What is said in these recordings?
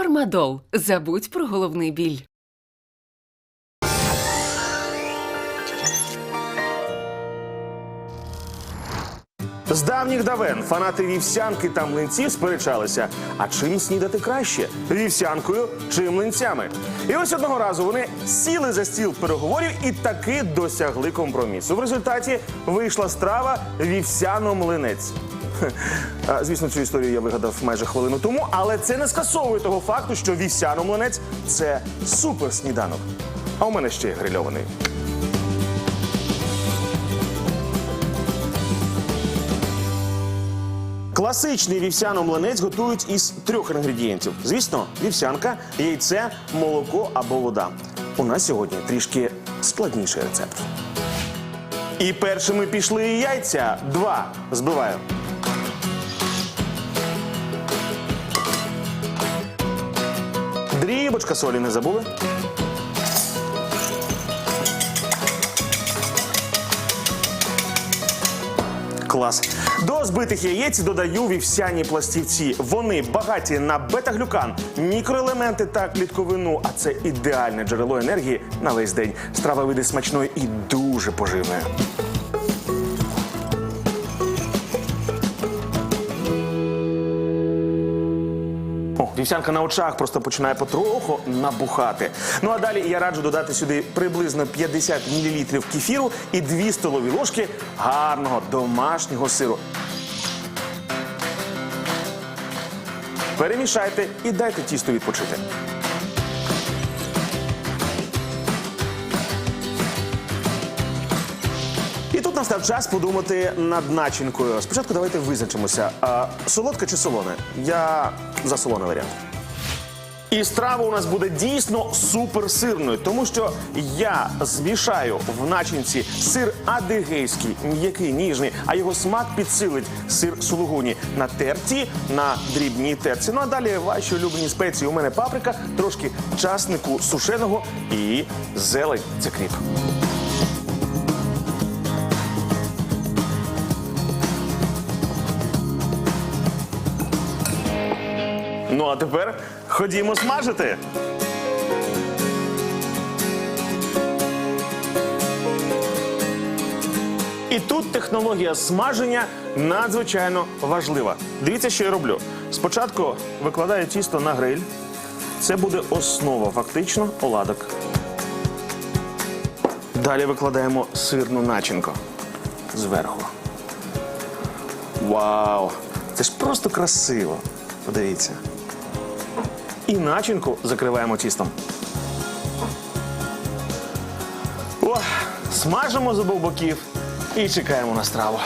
Фармадол. Забудь про головний біль. З давніх давен фанати вівсянки та млинців сперечалися. А чим снідати краще? Вівсянкою чи млинцями? І ось одного разу вони сіли за стіл переговорів і таки досягли компромісу. В результаті вийшла страва вівсяно-млинець. А, Звісно, цю історію я вигадав майже хвилину тому, але це не скасовує того факту, що вівсяно-млинець це супер сніданок. А у мене ще є грильований. Класичний вівсяно-млинець готують із трьох інгредієнтів. Звісно, вівсянка, яйце, молоко або вода. У нас сьогодні трішки складніший рецепт. І першими пішли яйця. Два. Збиваю. Дрібочка солі не забули. Клас. До збитих яєць додаю вівсяні пластівці. Вони багаті на бета-глюкан, мікроелементи та клітковину. А це ідеальне джерело енергії на весь день. Страва вийде смачною і дуже поживною. О, вівсянка на очах просто починає потроху набухати. Ну а далі я раджу додати сюди приблизно 50 мл кефіру і 2 столові ложки гарного домашнього сиру. Перемішайте і дайте тісту відпочити. Настав час подумати над начинкою. Спочатку давайте визначимося, солодке чи солоне. Я за солоний варіант. І страва у нас буде дійсно суперсирною, тому що я змішаю в начинці сир адигейський, м'який, ніжний, а його смак підсилить сир сулугуні на терці, на дрібній терці. Ну а далі ваші улюблені спеції. У мене паприка, трошки часнику сушеного і зелень. Це кріп. Ну а тепер ходімо смажити. І тут технологія смаження надзвичайно важлива. Дивіться, що я роблю. Спочатку викладаю тісто на гриль. Це буде основа, фактично, оладок. Далі викладаємо сирну начинку зверху. Вау! Це ж просто красиво. Подивіться. І начинку закриваємо тістом. О, смажимо з обох боків і чекаємо на страву.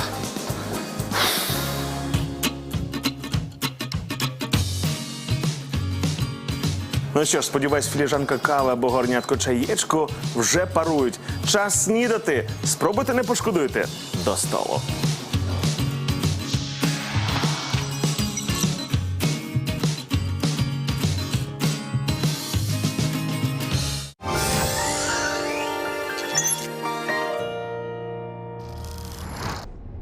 Ну що ж, сподіваюсь, філіжанка кави або горнятко чаєчку вже парують. Час снідати. Спробуйте, не пошкодуйте. До столу.